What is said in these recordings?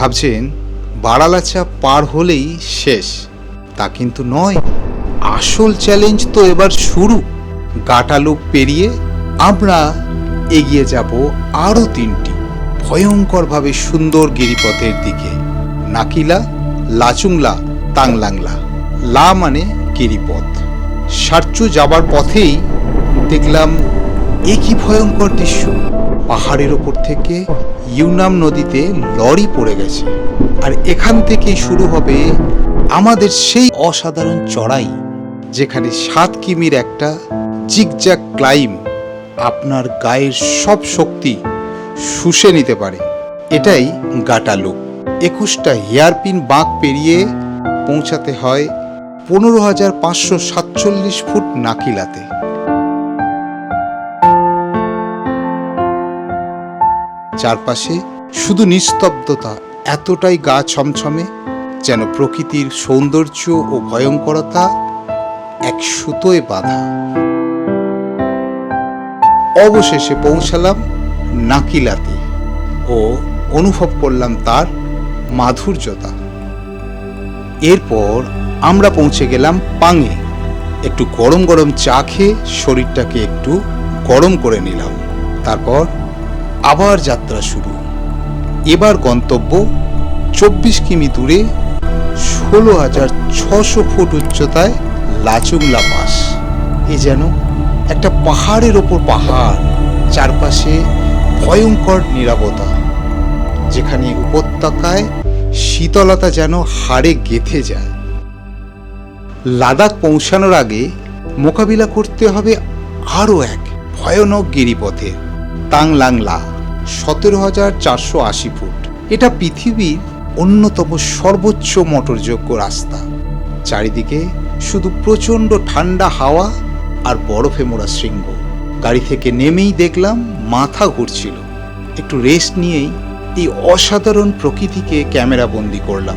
ভাবছেন, বাড়ালাচা পার হলেই শেষ। তা কিন্তু নয়। আসল চ্যালেঞ্জ তো এবার শুরু। গাটালুক পেরিয়ে আমরা এগিয়ে যাব আরও তিনটি ভয়ঙ্করভাবে সুন্দর গিরিপথের দিকে। নাকিলা, লাচুংলা, তাংলাংলা। লা মানে গিরিপথ। সারচু যাবার পথেই দেখলাম, এ কি ভয়ঙ্কর দৃশ্য। পাহাড়ের ওপর থেকে ইউনাম নদীতে লরি পড়ে গেছে। আর এখান থেকেই শুরু হবে আমাদের সেই অসাধারণ চড়াই, যেখানে সাত কিমির একটা জিগজ্যাগ ক্লাইম আপনার গায়ের সব শক্তি শুষে নিতে পারে। এটাই গাটালুক। একুশটা হেয়ারপিন বাঁক পেরিয়ে পৌঁছাতে হয় পনেরো হাজার পাঁচশো সাতচল্লিশ ফুট নাকিলাতে। চারপাশে শুধু নিস্তব্ধতা এতটাই গা ছমছমে যেন প্রকৃতির সৌন্দর্য ও ভয়ঙ্করতা এক সুতোয় বাঁধা। অবশেষে পৌঁছালাম নাকিলাতে ও অনুভব করলাম তার মাধুর্যতা। এরপর আমরা পৌঁছে গেলাম পাঙে। একটু গরম গরম চা খেয়ে শরীরটাকে একটু গরম করে নিলাম। তারপর আবার যাত্রা শুরু। এবার গন্তব্য চব্বিশ কিমি দূরে ষোলো হাজার ছশো ফুট উচ্চতায় লাচুংলা পাস। এ যেন একটা পাহাড়ের ওপর পাহাড়, চারপাশে ভয়ঙ্কর নিরাপত্তা যেখানে উপত্যকায় শীতলতা যেন হাড়ে গেথে যায়। লাদাখ পৌঁছানোর আগে মোকাবিলা করতে হবে আরও এক ভয়ানক গিরিপথে। তাংলাংলা, সতেরো হাজার চারশো আশি ফুট। এটা পৃথিবীর অন্যতম সর্বোচ্চ মোটরযোগ্য রাস্তা। চারিদিকে শুধু প্রচণ্ড ঠান্ডা হাওয়া আর বরফে মোড়া শৃঙ্গ। গাড়ি থেকে নেমেই দেখলাম মাথা ঘুরছিল। একটু রেস্ট নিয়েই এই অসাধারণ প্রকৃতিকে ক্যামেরা বন্দি করলাম।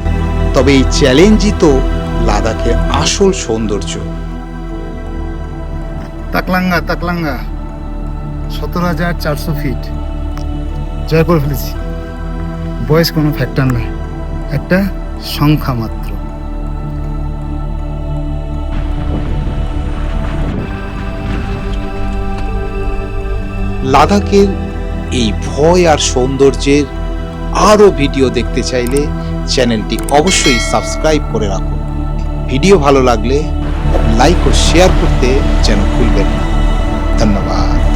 তবে এই চ্যালেঞ্জই তো লাদাখের আসল সৌন্দর্য। তাকলাঙ্গা তাকলাঙ্গা। সতেরো হাজার চারশো ফিট জয় করে ফেলেছি। বয়স কোনো ফ্যাক্টর না একটা সংখ্যা মাত্র। লাদাখের এই ভয় আর সৌন্দর্যের আরও ভিডিও দেখতে চাইলে চ্যানেলটি অবশ্যই সাবস্ক্রাইব করে রাখুন। ভিডিও ভালো লাগলে লাইক ও শেয়ার করতে যেন ভুলবেন না। ধন্যবাদ।